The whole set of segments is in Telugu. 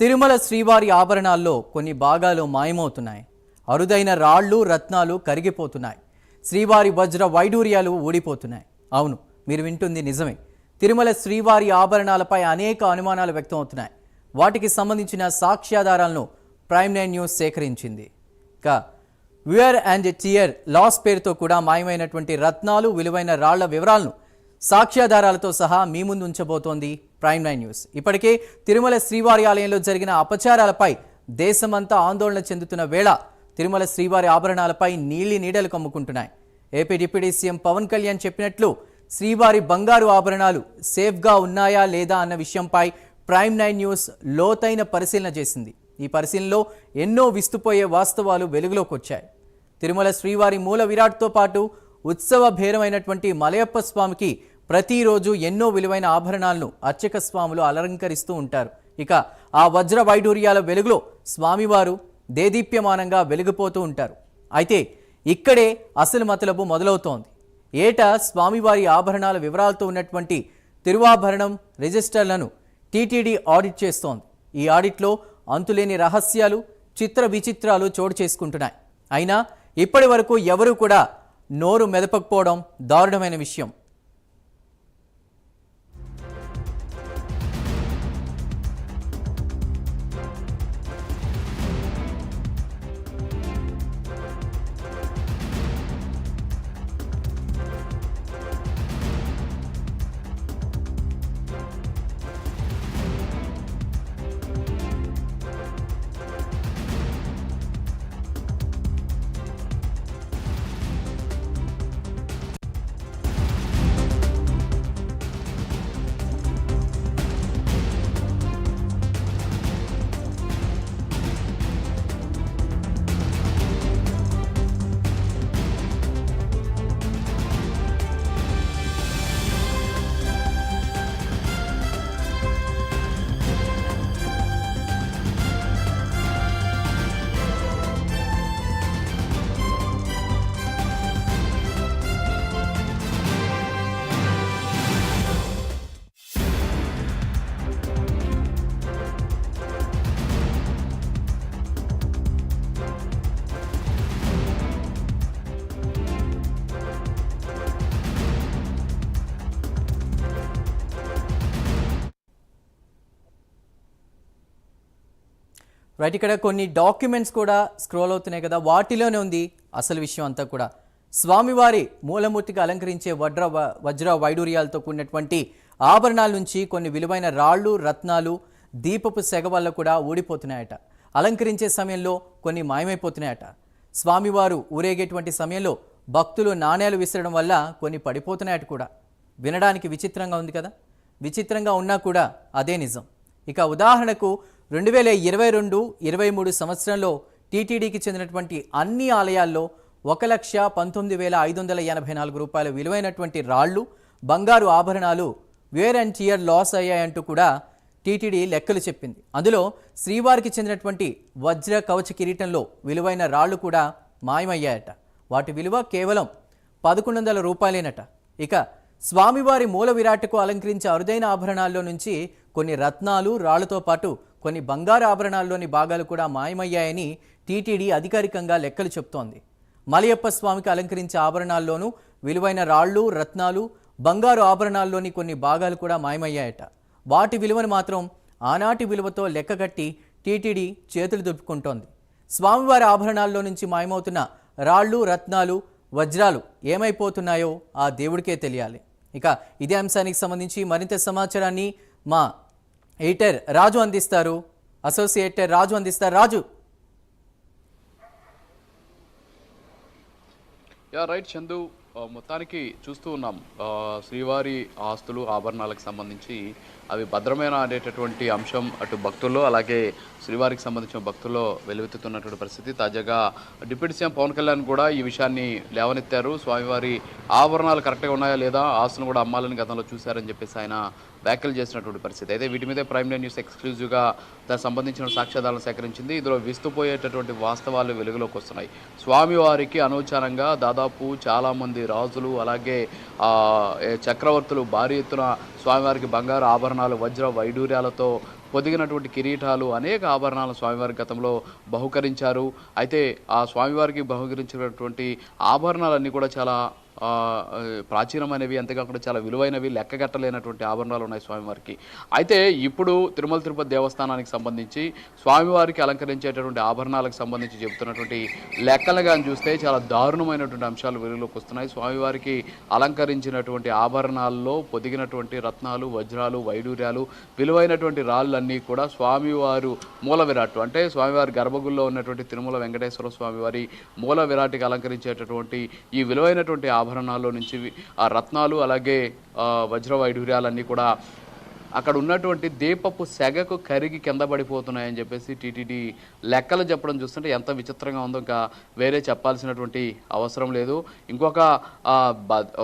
తిరుమల శ్రీవారి ఆభరణాల్లో కొన్ని భాగాలు మాయమవుతున్నాయి. అరుదైన రాళ్ళు రత్నాలు కరిగిపోతున్నాయి. శ్రీవారి వజ్ర వైడూర్యాలు ఊడిపోతున్నాయి. అవును మీరు వింటుంది నిజమే. తిరుమల శ్రీవారి ఆభరణాలపై అనేక అనుమానాలు వ్యక్తం అవుతున్నాయి వాటికి సంబంధించిన సాక్ష్యాధారాలను ప్రైమ్ నైన్ న్యూస్ సేకరించింది. ఇక వ్యూయర్ అండ్ టియర్ లాస్ పేరుతో కూడా మాయమైనటువంటి రత్నాలు విలువైన రాళ్ళ వివరాలను సాక్ష్యాధారాలతో సహా మీ ముందు ఉంచబోతోంది ప్రైమ్ నైన్ న్యూస్. ఇప్పటికే తిరుమల శ్రీవారి ఆలయంలో జరిగిన అపచారాలపై దేశమంతా ఆందోళన చెందుతున్న వేళ తిరుమల శ్రీవారి ఆభరణాలపై నీళ్ళి నీడలు కమ్ముకుంటున్నాయి. AP deputy CM Pawan Kalyan చెప్పినట్లు శ్రీవారి బంగారు ఆభరణాలు సేఫ్గా ఉన్నాయా లేదా అన్న విషయంపై ప్రైమ్ నైన్ న్యూస్ లోతైన పరిశీలన చేసింది. ఈ పరిశీలనలో ఎన్నో విస్తుపోయే వాస్తవాలు వెలుగులోకి వచ్చాయి. తిరుమల శ్రీవారి మూల విరాట్తో పాటు ఉత్సవ భేరమైనటువంటి మలయప్ప స్వామికి ప్రతిరోజు ఎన్నో విలువైన ఆభరణాలను అర్చక స్వాములు అలంకరిస్తూ ఉంటారు. ఇక ఆ వజ్ర వైడూర్యాల వెలుగులో స్వామివారు దేదీప్యమానంగా వెలిగిపోతూ ఉంటారు. అయితే ఇక్కడే అసలు మతలబు మొదలవుతోంది. ఏటా స్వామివారి ఆభరణాల వివరాలతో ఉన్నటువంటి తిరువాభరణం రిజిస్టర్లను టీటీడీ ఆడిట్ చేస్తోంది. ఈ ఆడిట్లో అంతులేని రహస్యాలు చిత్ర విచిత్రాలు చోటు చేసుకుంటున్నాయి. అయినా ఇప్పటి వరకు ఎవరూ కూడా నోరు మెదపకపోవడం దారుణమైన విషయం. రైట్ ఇక్కడ కొన్ని డాక్యుమెంట్స్ కూడా స్క్రోల్ అవుతున్నాయి కదా. వాటిలోనే ఉంది అసలు విషయం అంతా కూడా. స్వామివారి మూలమూర్తిగా అలంకరించే వడ్ర వ- వజ్ర వైడూర్యాలతో కూడినటువంటి ఆభరణాల నుంచి కొన్ని విలువైన రాళ్ళు రత్నాలు దీపపు సెగ వల్ల కూడా ఊడిపోతున్నాయట. అలంకరించే సమయంలో కొన్ని మాయమైపోతున్నాయట. స్వామివారు ఊరేగేటువంటి సమయంలో భక్తులు నాణేలు విసరడం వల్ల కొన్ని పడిపోతున్నాయట కూడా. వినడానికి విచిత్రంగా ఉంది కదా. విచిత్రంగా ఉన్నా కూడా అదే నిజం. ఇక ఉదాహరణకు రెండు వేల ఇరవై రెండు ఇరవై మూడు సంవత్సరంలో టీటీడీకి చెందినటువంటి అన్ని ఆలయాల్లో ఒక లక్ష పంతొమ్మిది వేల ఐదు వందల ఎనభై నాలుగు రూపాయల విలువైనటువంటి రాళ్ళు బంగారు ఆభరణాలు వేర్ అండ్ టియర్ లాస్ అయ్యాయంటూ కూడా టీటీడీ లెక్కలు చెప్పింది. అందులో శ్రీవారికి చెందినటువంటి వజ్ర కవచ కిరీటంలో విలువైన రాళ్ళు కూడా మాయమయ్యాయట. వాటి విలువ కేవలం పదకొండు వందల రూపాయలేనట. ఇక స్వామివారి మూల విరాట్కు అలంకరించే అరుదైన ఆభరణాల్లో నుంచి కొన్ని రత్నాలు రాళ్ళతో పాటు కొన్ని బంగారు ఆభరణాల్లోని భాగాలు కూడా మాయమయ్యాయని టీటీడీ అధికారికంగా లెక్కలు చెప్తోంది. మలయప్ప స్వామికి అలంకరించే ఆభరణాల్లోనూ విలువైన రాళ్ళు రత్నాలు బంగారు ఆభరణాల్లోని కొన్ని భాగాలు కూడా మాయమయ్యాయట. వాటి విలువను మాత్రం ఆనాటి విలువతో లెక్కగట్టి టీటీడీ చేతులు దుప్పుకుంటోంది స్వామివారి ఆభరణాల్లో నుంచి మాయమవుతున్న రాళ్ళు రత్నాలు వజ్రాలు ఏమైపోతున్నాయో ఆ దేవుడికే తెలియాలి. ఇక ఇదే అంశానికి సంబంధించి మరింత సమాచారాన్ని మా ఎడిటర్ రాజు అందిస్తారు. అసోసియేటర్ రాజు అందిస్తారు. రాజు. Yeah right Chandu. మొత్తానికి చూస్తూ ఉన్నాం. శ్రీవారి ఆస్తులు ఆభరణాలకు సంబంధించి అవి భద్రమైన అనేటటువంటి అంశం అటు భక్తుల్లో అలాగే శ్రీవారికి సంబంధించిన భక్తుల్లో వెలువెత్తుతున్నటువంటి పరిస్థితి. తాజాగా డిప్యూటీ సీఎం పవన్ కళ్యాణ్ కూడా ఈ విషయాన్ని లేవనెత్తారు. స్వామివారి ఆభరణాలు కరెక్ట్గా ఉన్నాయా లేదా ఆస్తులను కూడా అమ్మాలని గతంలో చూశారని చెప్పేసి ఆయన వ్యాఖ్యలు చేసినటువంటి పరిస్థితి. అయితే వీటి మీదే ప్రైమ్ లైన్ న్యూస్ ఎక్స్క్లూజివ్గా దానికి సంబంధించిన సాక్ష్యాధారాలను సేకరించింది. ఇందులో విస్తుపోయేటటువంటి వాస్తవాలు వెలుగులోకి వస్తున్నాయి. స్వామివారికి అనూచారంగా దాదాపు చాలామంది రాజులు అలాగే చక్రవర్తులు భారీ ఎత్తున స్వామివారికి బంగారు ఆభరణాలు వజ్ర వైడూర్యాలతో పొదిగినటువంటి కిరీటాలు అనేక ఆభరణాలు స్వామివారి గతంలో బహుకరించారు. అయితే ఆ స్వామివారికి బహుకరించినటువంటి ఆభరణాలన్నీ కూడా చాలా ప్రాచీనమైనవి అంతేకాకుండా చాలా విలువైనవి లెక్కగట్టలేనటువంటి ఆభరణాలు ఉన్నాయి స్వామివారికి. అయితే ఇప్పుడు తిరుమల తిరుపతి దేవస్థానానికి సంబంధించి స్వామివారికి అలంకరించేటటువంటి ఆభరణాలకు సంబంధించి చెబుతున్నటువంటి లెక్కలుగా చూస్తే చాలా దారుణమైనటువంటి అంశాలు వెలుగులోకి వస్తున్నాయి. స్వామివారికి అలంకరించినటువంటి ఆభరణాల్లో పొదిగినటువంటి రత్నాలు వజ్రాలు వైడూర్యాలు విలువైనటువంటి రాళ్ళన్నీ కూడా స్వామివారు మూల విరాట్టు అంటే స్వామివారి గర్భగుల్లో ఉన్నటువంటి తిరుమల వెంకటేశ్వర స్వామివారి మూల విరాటికి అలంకరించేటటువంటి ఈ విలువైనటువంటి ఆభరణాల్లో నుంచి ఆ రత్నాలు అలాగే ఆ, వజ్ర వైఢూర్యాలన్నీ కూడా అక్కడ ఉన్నటువంటి దీపపు సెగకు కరిగి కింద పడిపోతున్నాయని చెప్పేసి టీటీడీ లెక్కలు చెప్పడం చూస్తుంటే ఎంత విచిత్రంగా ఉందో ఇంకా వేరే చెప్పాల్సినటువంటి అవసరం లేదు. ఇంకొక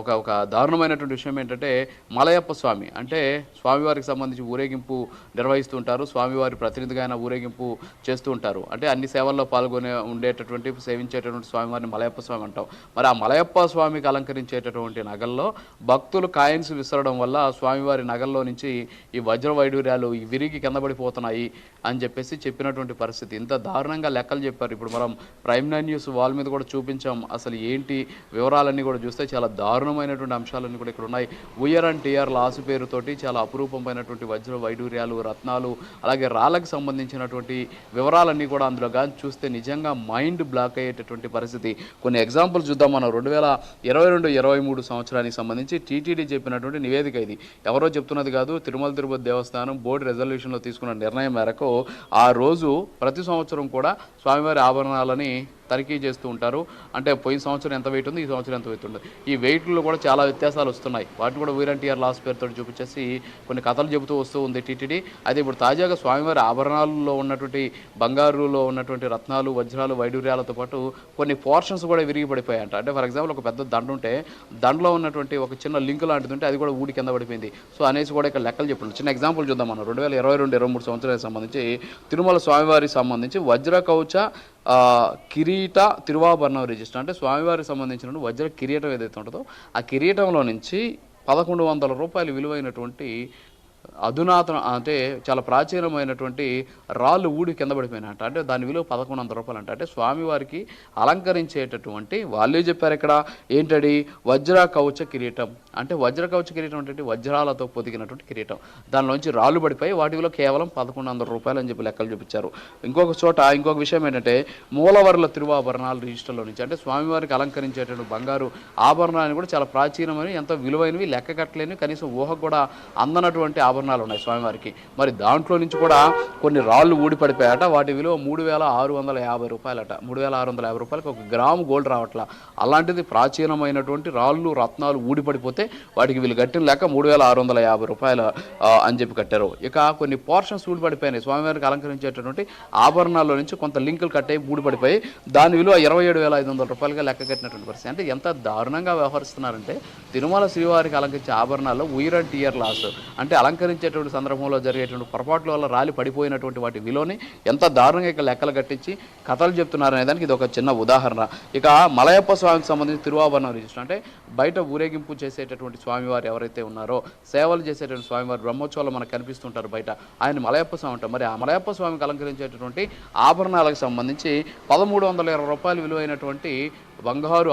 ఒక ఒక దారుణమైనటువంటి విషయం ఏంటంటే మలయప్ప స్వామి అంటే స్వామివారికి సంబంధించి ఊరేగింపు నిర్వహిస్తూ ఉంటారు. స్వామివారి ప్రతినిధిగా ఆయన ఊరేగింపు చేస్తూ ఉంటారు. అంటే అన్ని సేవల్లో పాల్గొనే ఉండేటటువంటి సేవించేటటువంటి స్వామివారిని మలయప్ప స్వామి అంటాం. మరి ఆ మలయప్ప స్వామికి అలంకరించేటటువంటి నగల్లో భక్తులు కాయిన్స్ విసరడం వల్ల స్వామివారి నగల్లో నుంచి ఈ వజ్ర వైడూర్యాలు ఈ విరిగి కింద పడిపోతున్నాయి. అని చెప్పేసి చెప్పినటువంటి పరిస్థితి. ఇంత దారుణంగా లెక్కలు చెప్పారు. ఇప్పుడు మనం ప్రైమ్ నైన్ న్యూస్ వాల్ మీద కూడా చూపించాం. అసలు ఏంటి వివరాలన్నీ కూడా చూస్తే చాలా దారుణమైనటువంటి అంశాలన్నీ కూడా ఇక్కడ ఉన్నాయి. ఉయర్ అండ్ టీఆర్ లాసు పేరుతోటి చాలా అపురూపమైనటువంటి వజ్ర వైడూర్యాలు రత్నాలు అలాగే రాళ్ళకు సంబంధించినటువంటి వివరాలన్నీ కూడా అందులో కానీ చూస్తే నిజంగా మైండ్ బ్లాక్ అయ్యేటటువంటి పరిస్థితి. కొన్ని ఎగ్జాంపుల్స్ చూద్దాం. మనం రెండు వేల ఇరవై రెండు ఇరవై మూడు సంవత్సరానికి సంబంధించి టీటీడీ చెప్పినటువంటి నివేదిక ఇది. ఎవరో చెప్తున్నది కాదు. తిరుమల తిరుపతి దేవస్థానం బోర్డు రెజల్యూషన్లో తీసుకున్న నిర్ణయం మేరకు ఆ రోజు ప్రతి సంవత్సరం కూడా స్వామివారి ఆభరణాలని తనిఖీ చేస్తూ ఉంటారు. అంటే పోయిన సంవత్సరం ఎంత వెయిట్ ఉంది ఈ సంవత్సరం ఎంత వెయిట్ ఉంది. ఈ వెయిట్లో కూడా చాలా వ్యత్యాసాలు వస్తున్నాయి. వాటిని కూడా వీరంటీఆర్ లాస్ పేరుతో చూపించేసి కొన్ని కథలు చెబుతూ వస్తూ ఉంది టీటీడీ. అయితే ఇప్పుడు తాజాగా స్వామివారి ఆభరణాల్లో ఉన్నటువంటి బంగారులో ఉన్నటువంటి రత్నాలు వజ్రాలు వైడూర్యాలతో పాటు కొన్ని పోర్షన్స్ కూడా విరిగి పడిపోయాయంట. అంటే ఫర్ ఎగ్జాంపుల్ ఒక పెద్ద దండ ఉంటే దండలో ఉన్నటువంటి ఒక చిన్న లింక్ లాంటిది ఉంటే అది కూడా ఊడి కింద పడిపోయింది. సో అనేసి కూడా ఇక్కడ లెక్కలు చెప్పండి చిన్న ఎగ్జాంపుల్ చూద్దాం మనం. రెండు వేల ఇరవై రెండు ఇరవై మూడు సంవత్సరాలకు సంబంధించి తిరుమల స్వామివారికి సంబంధించి వజ్ర కౌచ కిరీట తిరువాభరణం రిజిస్టర్. అంటే స్వామివారికి సంబంధించిన వజ్ర కిరీటం ఏదైతే ఉంటుందో ఆ కిరీటంలో నుంచి పదకొండు వందల రూపాయలు విలువైనటువంటి అధునాతన అంటే చాలా ప్రాచీనమైనటువంటి రాళ్ళు ఊడి కింద పడిపోయినట్ట అంటే దాని విలువ పదకొండు వందల రూపాయలు అంట అంటే స్వామివారికి అలంకరించేటటువంటి వాళ్ళే చెప్పారు ఇక్కడ ఏంటడి వజ్ర కవచ కిరీటం. అంటే వజ్ర కవచ కిరీటం అంటే వజ్రాలతో పొదిగినటువంటి కిరీటం. దానిలోంచి రాళ్ళు పడిపోయి వాటిలో కేవలం పదకొండు వందల రూపాయలు అని చెప్పి లెక్కలు చూపించారు. ఇంకొక చోట ఇంకొక విషయం ఏంటంటే మూలవరుల తిరువాభరణాలు రిజిస్టర్లో నుంచి. అంటే స్వామివారికి అలంకరించేటువంటి బంగారు ఆభరణాలు కూడా చాలా ప్రాచీనమైనవి ఎంతో విలువైనవి లెక్క కట్టలేని కనీసం ఊహకు కూడా అందనటువంటి ఆభరణాలు ఉన్నాయి స్వామివారికి. మరి దాంట్లో నుంచి కూడా కొన్ని రాళ్ళు ఊడి పడిపోయాట వాటి విలువ మూడు వేల ఆరు వందల యాభై రూపాయలట. మూడు వేల ఆరు వందల యాభై రూపాయలకి ఒక గ్రాము గోల్డ్ రావట్లా. అలాంటిది ప్రాచీనమైనటువంటి రాళ్ళు రత్నాలు ఊడిపడిపోతే పడిపోతే వాటికి వీళ్ళు కట్టిన లెక్క మూడు వేల ఆరు వందల యాభై రూపాయలు అని చెప్పి కట్టారు. ఇక కొన్ని పోర్షన్స్ ఊడి పడిపోయినాయి స్వామివారికి అలంకరించేటటువంటి ఆభరణాల్లో నుంచి కొంత లింకులు కట్టాయి ఊడిపడిపోయి దాని విలువ ఇరవై ఏడు వేల ఐదు వందల రూపాయలుగా లెక్క కట్టినటువంటి పరిస్థితి. అంటే ఎంత దారుణంగా వ్యవహరిస్తున్నారంటే తిరుమల శ్రీవారికి అలంకరించే ఆభరణాల్లో ఉయిర్ అండ్ టియర్ లాస్ అంటే అలంకరించేటువంటి సందర్భంలో జరిగేటువంటి పొరపాట్ల వల్ల రాలి పడిపోయినటువంటి వాటి విలువని ఎంత దారుణంగా ఇక లెక్కలు కట్టించి కథలు చెప్తున్నారనే దానికి ఇది ఒక చిన్న ఉదాహరణ. ఇక మలయప్ప స్వామికి సంబంధించి తిరువాభరణం రిజిస్టర్. అంటే బయట ఊరేగింపు చేసేటటువంటి స్వామివారు ఎవరైతే ఉన్నారో సేవలు చేసేటువంటి స్వామివారు బ్రహ్మోత్సవాలు మనకు కనిపిస్తుంటారు బయట. ఆయన మలయప్ప స్వామి అంటారు మరి ఆ మలయప్ప స్వామికి అలంకరించేటటువంటి ఆభరణాలకు సంబంధించి పదమూడు వందల ఇరవై రూపాయలు విలువైనటువంటి బంగారు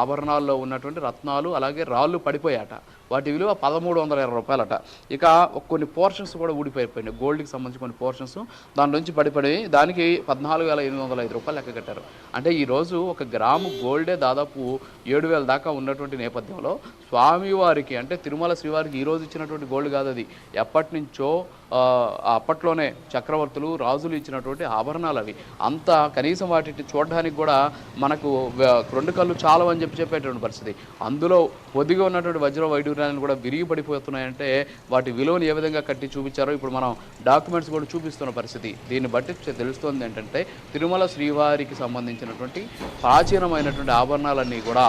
ఆభరణాల్లో ఉన్నటువంటి రత్నాలు అలాగే రాళ్ళు పడిపోయాట. వాటి విలువ పదమూడు వందల ఇరవై రూపాయలట. ఇక కొన్ని పోర్షన్స్ కూడా ఊడిపోయిపోయినాయి. గోల్డ్కి సంబంధించి కొన్ని పోర్షన్స్. దాని నుంచి పడిపడి దానికి పద్నాలుగు వేల ఎనిమిది వందల ఐదు రూపాయలు లెక్క కట్టారు. అంటే ఈరోజు ఒక గ్రాము గోల్డే దాదాపు ఏడు వేల దాకా ఉన్నటువంటి నేపథ్యంలో స్వామివారికి అంటే తిరుమల శ్రీవారికి ఈరోజు ఇచ్చినటువంటి గోల్డ్ కాదు అది. ఎప్పటి నుంచో అప్పట్లోనే చక్రవర్తులు రాజులు ఇచ్చినటువంటి ఆభరణాలు అవి. అంత కనీసం వాటిని చూడడానికి కూడా మనకు రెండు కళ్ళు చాలవని చెప్పి చెప్పేటువంటి పరిస్థితి. అందులో పొదిగా ఉన్నటువంటి వజ్ర వైడూర్యాలను కూడా విరిగి పడిపోతున్నాయంటే వాటి విలువను ఏ విధంగా కట్టి చూపించారో ఇప్పుడు మనం డాక్యుమెంట్స్ కూడా చూపిస్తున్న పరిస్థితి. దీన్ని బట్టి తెలుస్తోంది ఏంటంటే తిరుమల శ్రీవారికి సంబంధించినటువంటి ప్రాచీనమైనటువంటి ఆభరణాలన్నీ కూడా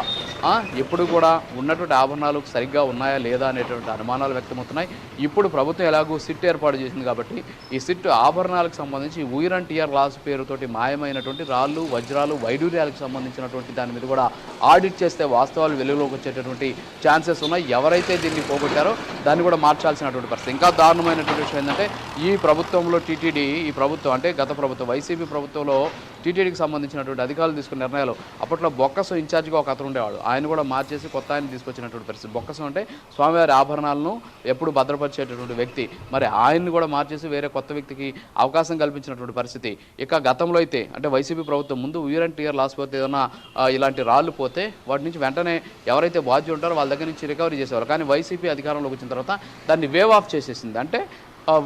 ఎప్పుడు కూడా ఉన్నటువంటి ఆభరణాలు సరిగ్గా ఉన్నాయా లేదా అనేటువంటి అనుమానాలు వ్యక్తమవుతున్నాయి. ఇప్పుడు ప్రభుత్వం ఎలాగో సిట్ ఏర్పాటు చేసింది కాబట్టి ఈ సిట్ ఆభరణాలకు సంబంధించి ఊయిరన్ టిఆర్ లాస్ పేరుతోటి మాయమైనటువంటి రాళ్ళు వజ్రాలు వైడూర్యాలకు సంబంధించినటువంటి దాని మీద కూడా ఆడిట్ చేస్తే వాస్తవాలు వెలుగులోకి వచ్చేటటువంటి ఛాన్సెస్ ఉన్నాయి. ఎవరైతే ఎవరైతే దీన్ని పోగొట్టారో దాన్ని కూడా మార్చాల్సినటువంటి పరిస్థితి. ఇంకా దారుణమైనటువంటి విషయం ఏంటంటే ఈ ప్రభుత్వంలో టీటీడీ ఈ ప్రభుత్వం అంటే గత ప్రభుత్వం వైసీపీ ప్రభుత్వంలో టీటీడీకి సంబంధించినటువంటి అధికారులు తీసుకున్న నిర్ణయాలు అప్పట్లో బొక్కసం ఇన్ఛార్జ్గా ఒక అతను ఉండేవాడు. ఆయన కూడా మార్చేసి కొత్త ఆయన తీసుకొచ్చినటువంటి పరిస్థితి. బొక్కసం అంటే స్వామివారి ఆభరణాలను ఎప్పుడు భద్రపరిచేటటువంటి వ్యక్తి. మరి ఆయన్ని కూడా మార్చేసి వేరే కొత్త వ్యక్తికి అవకాశం కల్పించినటువంటి పరిస్థితి. ఇక గతంలో అయితే అంటే వైసీపీ ప్రభుత్వం ముందు వీరన్ టీఆర్ లాస్ పోతే ఏదైనా ఇలాంటి రాళ్ళు పోతే వాటి నుంచి వెంటనే ఎవరైతే బాధ్యులు ఉంటారో వాళ్ళ దగ్గర నుంచి రికవరీ చేసేవారు. కానీ వైసీపీ అధికారంలోకి వచ్చిన తర్వాత దాన్ని వేవ్ ఆఫ్ చేసేసింది. అంటే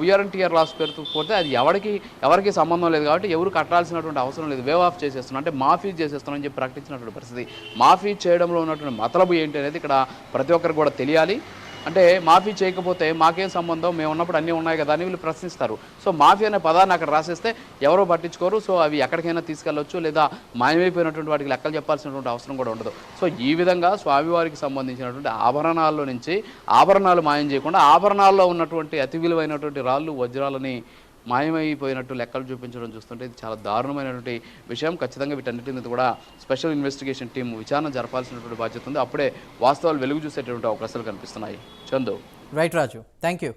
విఆర్ఎన్టీఆర్ లాస్ పేరుతో పోతే అది ఎవరికి ఎవరికి సంబంధం లేదు కాబట్టి ఎవరు కట్టాల్సినటువంటి అవసరం లేదు. వేవ్ ఆఫ్ చేసేస్తున్నాం అంటే మాఫీ చేసేస్తున్నాం అని చెప్పి ప్రకటించినటువంటి పరిస్థితి. మాఫీ చేయడంలో ఉన్నటువంటి మతలబు ఏంటి అనేది ఇక్కడ ప్రతి ఒక్కరికి కూడా తెలియాలి. అంటే మాఫీ చేయకపోతే మాకేం సంబంధం? మేము ఉన్నప్పుడు అన్నీ ఉన్నాయి కదా అని వీళ్ళు ప్రశ్నిస్తారు. సో మాఫీ అనే పదాన్ని అక్కడ రాసేస్తే ఎవరో పట్టించుకోరు. సో అవి ఎక్కడికైనా తీసుకెళ్ళవచ్చు లేదా మాయమైపోయినటువంటి వాటికి లెక్కలు చెప్పాల్సినటువంటి అవసరం కూడా ఉండదు. సో ఈ విధంగా స్వామివారికి సంబంధించినటువంటి ఆభరణాల్లో నుంచి ఆభరణాలు మాయం చేయకుండా ఆభరణాల్లో ఉన్నటువంటి అతి విలువైనటువంటి రాళ్ళు వజ్రాలని మాయమైపోయినట్టు లెక్కలు చూపించడం చూస్తుంటే ఇది చాలా దారుణమైనటువంటి విషయం. ఖచ్చితంగా వీటన్నిటి మీద కూడా స్పెషల్ ఇన్వెస్టిగేషన్ టీం విచారణ జరపాల్సినటువంటి బాధ్యత ఉంది. అప్పుడే వాస్తవాలు వెలుగు చూసేటటువంటి అవకాశాలు కనిపిస్తున్నాయి. Chandu. Right Raju. Thank you